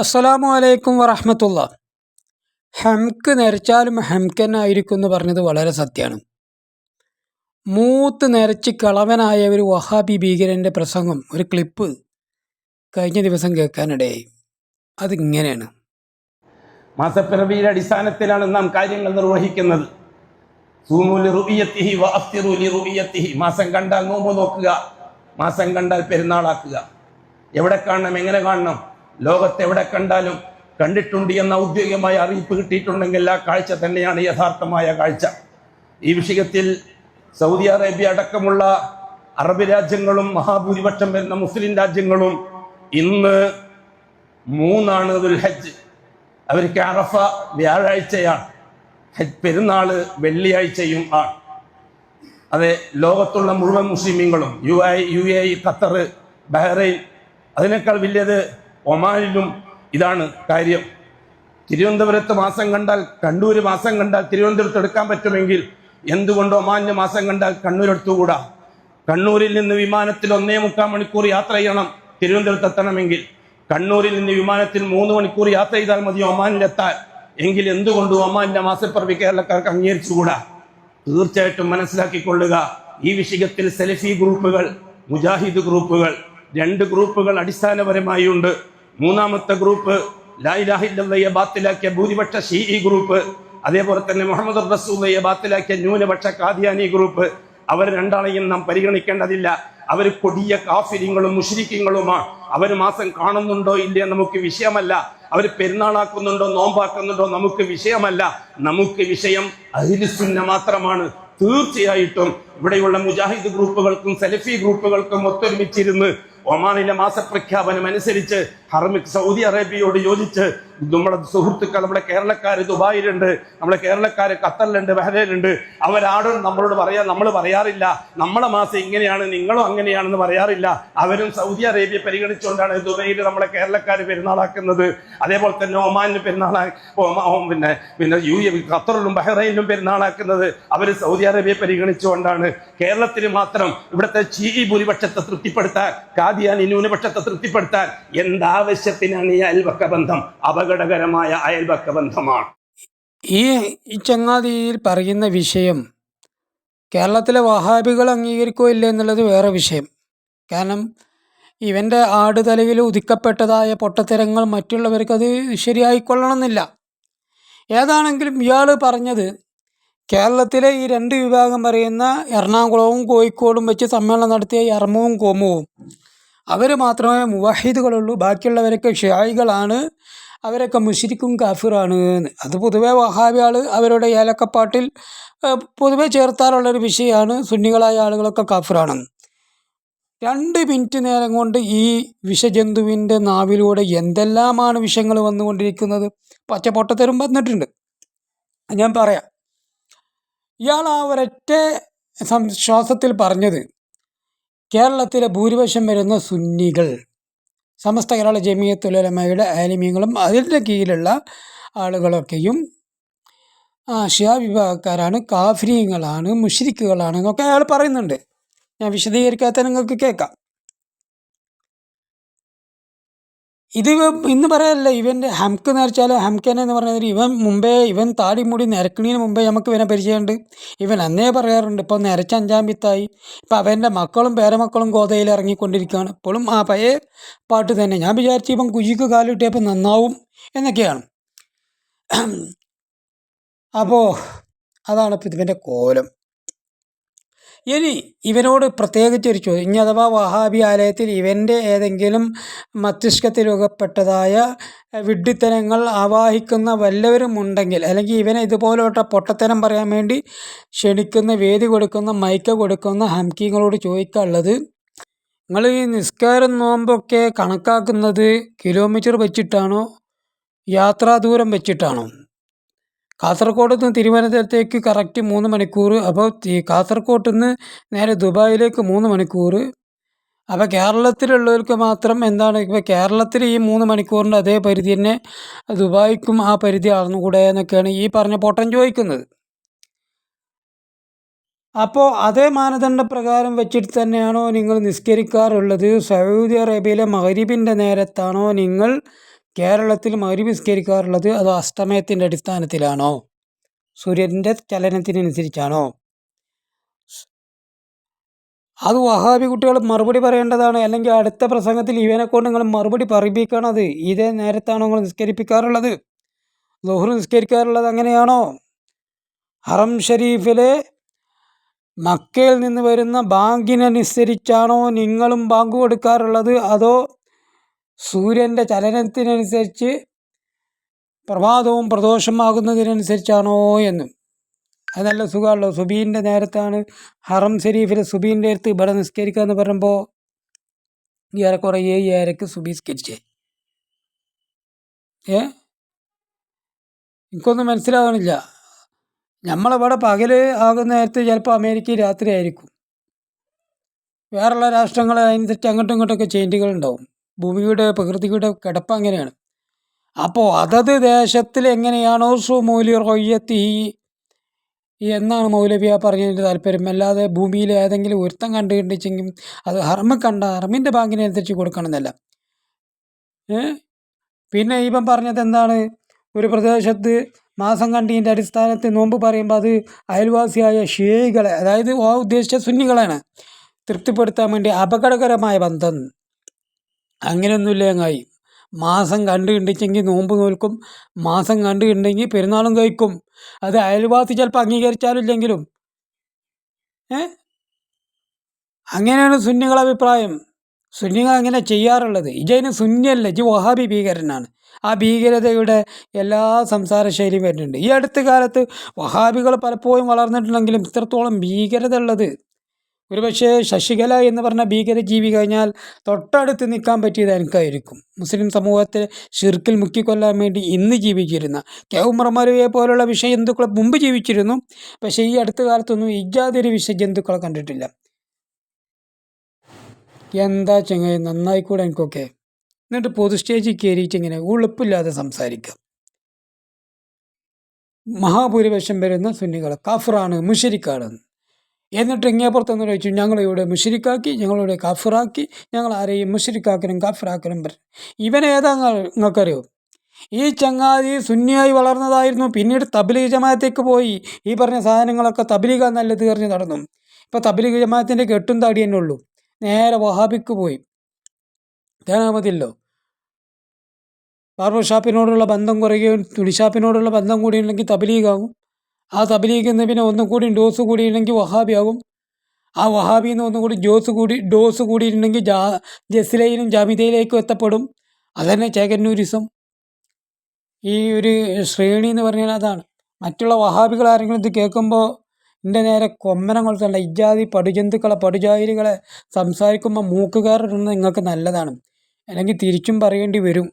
അസ്സലാമു അലൈക്കും വറഹമത്തുള്ള. ഹംക്ക് നരച്ചാലും ഹംക്കനായിരിക്കും എന്ന് പറഞ്ഞത് വളരെ സത്യമാണ് മൂത്ത് നരച്ച് കളവനായ ഒരു വഹാബി ഭീകരന്റെ പ്രസംഗം ഒരു ക്ലിപ്പ് കഴിഞ്ഞ ദിവസം കേൾക്കാനിടയായി. അതിങ്ങനെയാണ്. മാസപ്പിറവിയുടെ അടിസ്ഥാനത്തിലാണ് നാം കാര്യങ്ങൾ നിർവഹിക്കുന്നത്. മാസം കണ്ടാൽ നോമ്പ് നോക്കുക മാസം കണ്ടാൽ പെരുന്നാളാക്കുക. എവിടെ കാണണം എങ്ങനെ കാണണം? ലോകത്ത് എവിടെ കണ്ടാലും കണ്ടിട്ടുണ്ട് എന്ന ഔദ്യോഗികമായ അറിയിപ്പ് കിട്ടിയിട്ടുണ്ടെങ്കിൽ ആ കാഴ്ച തന്നെയാണ് യഥാർത്ഥമായ കാഴ്ച. ഈ വിഷയത്തിൽ സൗദി അറേബ്യ അടക്കമുള്ള അറബ് രാജ്യങ്ങളും മഹാഭൂരിപക്ഷം വരുന്ന മുസ്ലിം രാജ്യങ്ങളും ഇന്ന് മൂന്നാണ് ദുൽഹജ്ജ് അവർക്ക് അറഫ വ്യാഴാഴ്ചയാണ്. ഹജ്ജ് പെരുന്നാൾ വെള്ളിയാഴ്ചയും ആണ്. അതെ ലോകത്തുള്ള മുഴുവൻ മുസ്ലിമീങ്ങളും U I U A Qatar Bahrain അതിനേക്കാൾ വലിയത് ഒമാനിലും ഇതാണ് കാര്യം. തിരുവനന്തപുരത്ത് മാസം കണ്ടാൽ കണ്ണൂര് മാസം കണ്ടാൽ തിരുവനന്തപുരത്ത് എടുക്കാൻ പറ്റുമെങ്കിൽ എന്തുകൊണ്ട് ഒമാനിന് മാസം കണ്ടാൽ കണ്ണൂർ എടുത്തുകൂടാ? കണ്ണൂരിൽ നിന്ന് വിമാനത്തിൽ ഒന്നേ മുക്കാൽ മണിക്കൂർ യാത്ര ചെയ്യണം തിരുവനന്തപുരത്ത് എത്തണമെങ്കിൽ. കണ്ണൂരിൽ നിന്ന് വിമാനത്തിൽ മൂന്ന് മണിക്കൂർ യാത്ര ചെയ്താൽ മതി ഒമാനിലെത്താൻ എങ്കിൽ എന്തുകൊണ്ട് ഒമാനിന്റെ മാസപ്പിറവി കേരളക്കാർക്ക് അംഗീകരിച്ചുകൂടാ? തീർച്ചയായിട്ടും മനസ്സിലാക്കിക്കൊള്ളുക. ഈ വിഷയത്തിൽ സെലഫി ഗ്രൂപ്പുകൾ മുജാഹിദ് ഗ്രൂപ്പുകൾ രണ്ട് ഗ്രൂപ്പുകൾ അടിസ്ഥാനപരമായി ഉണ്ട് മൂന്നാമത്തെ ഗ്രൂപ്പ് ലായിലാഹില്ലയെ ബാത്തിലാക്കിയ ഭൂരിപക്ഷ ഷീഇ ഗ്രൂപ്പ് അതേപോലെ തന്നെ മുഹമ്മദ് റസൂലയെ ബാത്തിലാക്കിയ ന്യൂനപക്ഷ കാദിയാനി ഗ്രൂപ്പ് അവർ രണ്ടാളെയും നാം പരിഗണിക്കേണ്ടതില്ല. അവർ കൊടിയ കാഫിര്യങ്ങളും മുഷരിക്കങ്ങളുമാണ് അവർ മാസം കാണുന്നുണ്ടോ ഇല്ലയോ നമുക്ക് വിഷയമല്ല. അവർ പെരുന്നാളാക്കുന്നുണ്ടോ നോമ്പാക്കുന്നുണ്ടോ നമുക്ക് വിഷയമല്ല. നമുക്ക് വിഷയം അഹിലുസുന്ന മാത്രമാണ്. തീർച്ചയായിട്ടും ഇവിടെയുള്ള മുജാഹിദ് ഗ്രൂപ്പുകൾക്കും സെലഫി ഗ്രൂപ്പുകൾക്കും ഒത്തൊരുമിച്ചിരുന്ന് ഒമാനിലെ മാസപ്രഖ്യാപനം അനുസരിച്ച് ഹർമിക് സൗദി അറേബ്യയോട് യോജിച്ച് നമ്മുടെ സുഹൃത്തുക്കൾ നമ്മുടെ കേരളക്കാർ ദുബായിലുണ്ട് നമ്മുടെ കേരളക്കാർ ഖത്തറിലുണ്ട് ബഹ്റൈനുണ്ട് അവരാടും നമ്മളോട് പറയാ നമ്മൾ പറയാറില്ല. നമ്മളെ മാസം ഇങ്ങനെയാണ് നിങ്ങളും അങ്ങനെയാണെന്ന് പറയാറില്ല. അവരും സൗദി അറേബ്യ പരിഗണിച്ചുകൊണ്ടാണ് ദുബൈയിൽ നമ്മളെ കേരളക്കാർ പെരുന്നാളാക്കുന്നത്. അതേപോലെ തന്നെ ഒമാനിന് പെരുന്നാളാ പിന്നെ പിന്നെ യു എ ഖത്തറിലും ബഹ്റൈനിലും പെരുന്നാളാക്കുന്നത് അവർ സൗദി അറേബ്യ പരിഗണിച്ചുകൊണ്ടാണ്. കേരളത്തിന് മാത്രം ഇവിടുത്തെ ചീ ഭൂരിപക്ഷത്തെ തൃപ്തിപ്പെടുത്താൻ കാദിയാനി ന്യൂനപക്ഷത്തെ തൃപ്തിപ്പെടുത്താൻ എന്താവശ്യത്തിനാണ് ഈ അയൽവക്ക ബന്ധം? അപകടകരമായ അയൽപക്ക ബന്ധമാണ് ഈ ചങ്ങാതിയിൽ പറയുന്ന വിഷയം കേരളത്തിലെ വഹാബികൾ അംഗീകരിക്കോ ഇല്ല എന്നുള്ളത് വേറെ വിഷയം. കാരണം ഇവന്റെ ആട് തലയിൽ ഉദിക്കപ്പെട്ടതായ പൊട്ടത്തരങ്ങൾ മറ്റുള്ളവർക്ക് അത് ശരിയായിക്കൊള്ളണമെന്നില്ല. ഏതാണെങ്കിലും ഇയാൾ പറഞ്ഞത് കേരളത്തിലെ ഈ രണ്ട് വിഭാഗം പറയുന്ന എറണാകുളവും കോഴിക്കോടും വെച്ച് സമ്മേളനം നടത്തിയ എറമവും കോമവും. അവർ മാത്രമേ മുവാഹിദുകളുള്ളൂ ബാക്കിയുള്ളവരൊക്കെ ഷിയായികളാണ്. അവരൊക്കെ മുഷിരിക്കും കാഫിറാണ്. അത് പൊതുവേ വഹാബിയാൾ അവരുടെ ഏലക്കപ്പാട്ടിൽ പൊതുവെ ചേർത്താറുള്ളൊരു വിഷയമാണ് സുന്നികളായ ആളുകളൊക്കെ കാഫിറാണ്. രണ്ട് മിനിറ്റ് നേരം കൊണ്ട് ഈ വിഷജന്തുവിന്റെ നാവിലൂടെ എന്തെല്ലാമാണ് വിഷങ്ങൾ വന്നുകൊണ്ടിരിക്കുന്നത് പച്ച പൊട്ടത്തരും വന്നിട്ടുണ്ട്. ഞാൻ പറയാം. ഇയാൾ ആ ഒരൊറ്റ ശ്വാസത്തിൽ പറഞ്ഞത് കേരളത്തിലെ ഭൂരിപക്ഷം വരുന്ന സുന്നികൾ. സമസ്ത കേരള ജമിയത്തുലമയുടെ ആലിമ്യങ്ങളും അതിന്റെ കീഴിലുള്ള ആളുകളൊക്കെയും ഷിയ വിഭാഗക്കാരാണ് കാഫ്രീങ്ങളാണ് മുഷിരിക്കുകളാണ് എന്നൊക്കെ അയാൾ പറയുന്നുണ്ട്. ഞാൻ വിശദീകരിക്കാത്ത നിങ്ങൾക്ക് കേൾക്കാം. ഇത് ഇന്ന് പറയല്ല ഇവന്റെ ഹംക്ക് എന്ന് വെച്ചാൽ ഹംക്കനെ എന്ന് പറഞ്ഞാൽ ഇവൻ മുമ്പേ ഇവൻ താടി മുടി നിരക്കണീന് മുമ്പേ നമുക്ക് ഇവനെ പരിചയമുണ്ട്. ഇവൻ അന്നേ പറയാറുണ്ട് ഇപ്പോൾ നിരച്ച അഞ്ചാം വിത്തായി. ഇപ്പം അവന്റെ മക്കളും പേരമക്കളും ഗോതയിൽ ഇറങ്ങിക്കൊണ്ടിരിക്കുകയാണ്. ഇപ്പോഴും ആ പഴയ പാട്ട് തന്നെ. ഞാൻ വിചാരിച്ചു ഇവൻ കുജിക്ക് കാലിട്ടിയപ്പോൾ നന്നാവും എന്നൊക്കെയാണ്. അപ്പോൾ അതാണ് ഇപ്പം ഇവന്റെ കോലം. ഇനി ഇവനോട് പ്രത്യേകിച്ച് ഒരു ചോദ്യം. ഇനി അഥവാ വഹാബി ആലയത്തിൽ ഇവന്റെ ഏതെങ്കിലും മസ്തിഷ്കത്തിൽ രൂപപ്പെട്ടതായ വിഡ്ഢിത്തനങ്ങൾ ആവാഹിക്കുന്ന വല്ലവരും ഉണ്ടെങ്കിൽ അല്ലെങ്കിൽ ഇവനെ ഇതുപോലുള്ള പൊട്ടത്തരം പറയാൻ വേണ്ടി ക്ഷണിക്കുന്ന വേദി കൊടുക്കുന്ന മൈക്ക കൊടുക്കുന്ന ഹംകിങ്ങളോട് ചോദിക്കാനുള്ളത് നിങ്ങൾ ഈ നിസ്കാരം നോമ്പൊക്കെ കണക്കാക്കുന്നത് കിലോമീറ്റർ വെച്ചിട്ടാണോ യാത്രാദൂരം വെച്ചിട്ടാണോ? കാസർഗോഡ് നിന്ന് തിരുവനന്തപുരത്തേക്ക് കറക്റ്റ് മൂന്ന് മണിക്കൂർ അപ്പോൾ കാസർഗോഡ് നിന്ന് നേരെ ദുബായിലേക്ക് മൂന്ന് മണിക്കൂർ അപ്പോൾ കേരളത്തിലുള്ളവർക്ക് മാത്രം എന്താണ് ഇപ്പോൾ കേരളത്തിൽ ഈ മൂന്ന് മണിക്കൂറിന്റെ അതേ പരിധി തന്നെ ദുബായിക്കും ആ പരിധി അളന്നുകൂടെ എന്നൊക്കെയാണ് ഈ പറഞ്ഞ പൊട്ടൻ ചോദിക്കുന്നത്. അപ്പോൾ അതേ മാനദണ്ഡ പ്രകാരം വെച്ചിട്ട് തന്നെയാണോ നിങ്ങൾ നിസ്കരിക്കാറുള്ളത്? സൗദി അറേബ്യയിലെ മഹരീബിന്റെ നേരത്താണോ നിങ്ങൾ കേരളത്തിൽ മഗ്‌രിബ് നിസ്കരിക്കാറുള്ളത് അതോ അസ്തമയത്തിന്റെ അടിസ്ഥാനത്തിലാണോ? സൂര്യന്റെ ചലനത്തിനനുസരിച്ചാണോ? അത് വഹാബി കുട്ടികൾ മറുപടി പറയേണ്ടതാണ്. അല്ലെങ്കിൽ അടുത്ത പ്രസംഗത്തിൽ ഇവനെ കൊണ്ട് നിങ്ങൾ മറുപടി പറയിപ്പിക്കണത് ഇതേ നേരത്താണോ നിങ്ങൾ നിസ്കരിപ്പിക്കാറുള്ളത്? ലോഹർ നിസ്കരിക്കാറുള്ളത് അങ്ങനെയാണോ? ഹറം ഷരീഫിലെ മക്കയിൽ നിന്ന് വരുന്ന ബാങ്കിനനുസരിച്ചാണോ നിങ്ങളും ബാങ്ക് കൊടുക്കാറുള്ളത്? അതോ സൂര്യന്റെ ചലനത്തിനനുസരിച്ച് പ്രഭാതവും പ്രദോഷമാകുന്നതിനനുസരിച്ചാണോ എന്ന്. അത് നല്ല സുഖമാണല്ലോ. സുബീന്റെ നേരത്താണ് ഹറം ഷെരീഫിൽ സുബീന്റെ അടുത്ത് ഇവിടെ നിസ്കരിക്കുക എന്ന് പറയുമ്പോൾ ഏറെക്കുറെ ഏഴ് ഏരക്ക് സുബി സ്കരിച്ചേ ഏ? എനിക്കൊന്നും മനസ്സിലാവണില്ല. നമ്മളിവിടെ പകൽ ആകുന്ന നേരത്ത് ചിലപ്പോൾ അമേരിക്ക രാത്രി ആയിരിക്കും വേറെയുള്ള രാഷ്ട്രങ്ങൾ അതിനനുസരിച്ച് അങ്ങോട്ടും ഇങ്ങോട്ടൊക്കെ ചേഞ്ചുകൾ ഉണ്ടാവും. ഭൂമിയുടെ പ്രകൃതിയുടെ കിടപ്പ് അങ്ങനെയാണ്. അപ്പോൾ അതത് ദേശത്തിൽ എങ്ങനെയാണോ സുമൂലി റൊയ്യത്തി എന്നാണ് മൗലവിയ പറഞ്ഞതിന്റെ താല്പര്യം. അല്ലാതെ ഭൂമിയിൽ ഏതെങ്കിലും ഒരുത്തം കണ്ടുകൊണ്ടിച്ചെങ്കിൽ അത് ഹർമ്മ കണ്ട ഹർമ്മിന്റെ ബാങ്കിനനുസരിച്ച് കൊടുക്കണമെന്നല്ല. പിന്നെ ഇവൻ പറഞ്ഞത് എന്താണ്? ഒരു പ്രദേശത്ത് മാസം കണ്ടീന്റെ അടിസ്ഥാനത്തിൽ നോമ്പ് പറയുമ്പോൾ അത് അയൽവാസിയായ ഷേകളെ അതായത് ആ ഉദ്ദേശിച്ച സുന്നികളാണ് തൃപ്തിപ്പെടുത്താൻ വേണ്ടി അപകടകരമായ ബന്ധം. അങ്ങനെയൊന്നുമില്ല ചങ്ങായി. മാസം കണ്ടു കണ്ടിച്ചെങ്കിൽ നോമ്പ് നോൽക്കും. മാസം കണ്ടു കണ്ടെങ്കിൽ പെരുന്നാളും കഴിക്കും. അത് അയൽവാസി ചിലപ്പോൾ അംഗീകരിച്ചാലും ഇല്ലെങ്കിലും ഏ? അങ്ങനെയാണ് സുന്നികളുടെ അഭിപ്രായം. സുന്നികൾ അങ്ങനെ ചെയ്യാറുള്ളത്. ഇജയിന് സുന്നിയല്ല ഇജ് വഹാബി ഭീകരനാണ്. ആ ഭീകരതയുടെ എല്ലാ സംസാര ശൈലിയും വരുന്നുണ്ട്. ഈ അടുത്ത കാലത്ത് വഹാബികൾ പലപ്പോഴും വളർന്നിട്ടുണ്ടെങ്കിലും ഇത്രത്തോളം ഭീകരത ഉള്ളത് ഒരുപക്ഷെ ശശികല എന്ന് പറഞ്ഞ ഭീകര ജീവി കഴിഞ്ഞാൽ തൊട്ടടുത്ത് നിൽക്കാൻ പറ്റിയത് എനിക്കായിരിക്കും. മുസ്ലിം സമൂഹത്തെ ഷിർക്കിൽ മുക്കിക്കൊല്ലാൻ വേണ്ടി ഇന്ന് ജീവിച്ചിരുന്ന കേവുമറമരുവയെ പോലുള്ള വിഷജന്തുക്കളെ മുമ്പ് ജീവിച്ചിരുന്നു. പക്ഷേ ഈ അടുത്ത കാലത്തൊന്നും ഇജാതൊരു വിഷജന്തുക്കളെ കണ്ടിട്ടില്ല. എന്താ ചങ്ങായി? നന്നായിക്കൂടെ എനിക്കൊക്കെ? എന്നിട്ട് പൊതു സ്റ്റേജിൽ കയറിയിട്ട് ഇങ്ങനെ ഉളുപ്പില്ലാതെ സംസാരിക്കുക. മഹാഭൂരിപക്ഷം വരുന്ന സുന്നികൾ കാഫറാണ് മുഷരിക്കാണ്. എന്നിട്ട് ഇങ്ങേപ്പുറത്തൊന്ന് ചോദിച്ചു ഞങ്ങളിവിടെ മുഷിരിക്കാക്കി ഞങ്ങളിവിടെ കഫറാക്കി ഞങ്ങൾ ആരെയും മുഷിരിക്കാക്കനും കഫറാക്കനും പറഞ്ഞു ഇവൻ ഏതാ നിങ്ങൾക്കറിയോ? ഈ ചങ്ങാതി സുന്നിയായി വളർന്നതായിരുന്നു പിന്നീട് തബ്ലീഗ് ജമാഅത്തേക്ക് പോയി. ഈ പറഞ്ഞ സാധനങ്ങളൊക്കെ തബ്ലീഗ നല്ല തീർന്ന് നടന്നു. ഇപ്പോൾ തബ്ലീഗ് ജമാഅത്തിന്റെ കെട്ടും താടി തന്നെ ഉള്ളൂ. നേരെ വഹാബിക്ക് പോയി. കാണാൻ മതിയല്ലോ ബാർബർ ഷാപ്പിനോടുള്ള ബന്ധം കുറയുകയും തുണി ഷാപ്പിനോടുള്ള ബന്ധം കൂടിയുണ്ടെങ്കിൽ തബ്ലീഗാകും ആ തബ്ലീഗിൽ നിന്ന് പിന്നെ ഒന്നും കൂടി ഡോസ് കൂടിയിട്ടുണ്ടെങ്കിൽ വഹാബിയാകും. ആ വഹാബിയിൽ നിന്ന് ഒന്നും കൂടി ജോസ് കൂടി ഡോസ് കൂടിയിട്ടുണ്ടെങ്കിൽ ജാ ജസ്ലയിലും ജാമിതയിലേക്കും എത്തപ്പെടും. അതന്നെ ചേകന്നൂരിസം. ഈ ഒരു ശ്രേണി എന്ന് പറഞ്ഞാൽ അതാണ്. മറ്റുള്ള വഹാബികൾ ആരെങ്കിലും ഇത് കേൾക്കുമ്പോൾ എന്റെ നേരെ കൊമ്മനം കൊളുത്തണ്ട. ഇജാതി പടുജന്തുക്കളെ പടുജാതിരികളെ സംസാരിക്കുമ്പോൾ മൂക്കുകാരുടെ നിങ്ങൾക്ക് നല്ലതാണ്. അല്ലെങ്കിൽ തിരിച്ചും പറയേണ്ടി വരും.